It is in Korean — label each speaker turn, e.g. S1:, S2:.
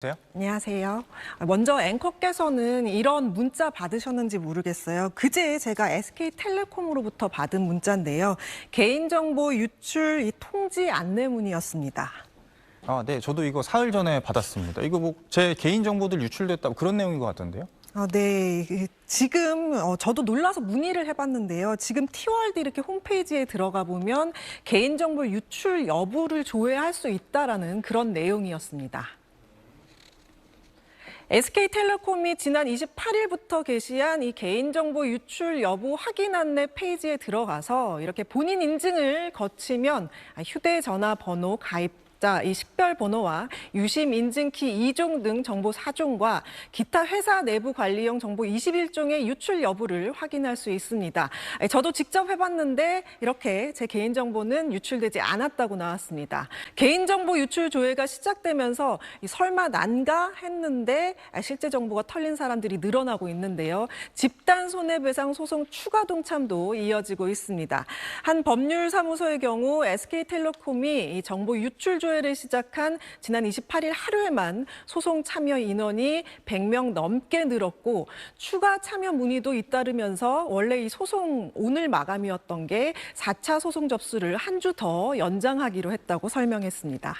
S1: 세요?
S2: 안녕하세요. 먼저 앵커께서는 이런 문자 받으셨는지 모르겠어요. 그제 제가 SK텔레콤으로부터 받은 문자인데요. 개인정보 유출 이 통지 안내문이었습니다.
S1: 아, 네. 저도 이거 사흘 전에 받았습니다. 이거 뭐 제 개인 정보들 유출됐다 그런 내용인 것 같던데요.
S2: 아, 네. 그 지금 어, 저도 놀라서 문의를 해봤는데요. 지금 티월드 이렇게 홈페이지에 들어가 보면 개인정보 유출 여부를 조회할 수 있다라는 그런 내용이었습니다. SK텔레콤이 지난 28일부터 게시한 이 개인정보 유출 여부 확인 안내 페이지에 들어가서 이렇게 본인 인증을 거치면 휴대전화 번호 가입 자, 이 식별 번호와 유심 인증키 2종 등 정보 4종과 기타 회사 내부 관리용 정보 21종의 유출 여부를 확인할 수 있습니다. 저도 직접 해봤는데 이렇게 제 개인정보는 유출되지 않았다고 나왔습니다. 개인정보 유출 조회가 시작되면서 이 설마 난가 했는데 실제 정보가 털린 사람들이 늘어나고 있는데요. 집단 손해배상 소송 추가 동참도 이어지고 있습니다. 한 법률사무소의 경우 SK텔레콤이 이 정보 유출 조회를 시작한 지난 28일 하루에만 소송 참여 인원이 100명 넘게 늘었고 추가 참여 문의도 잇따르면서 원래 이 소송 오늘 마감이었던 게 4차 소송 접수를 한 주 더 연장하기로 했다고 설명했습니다.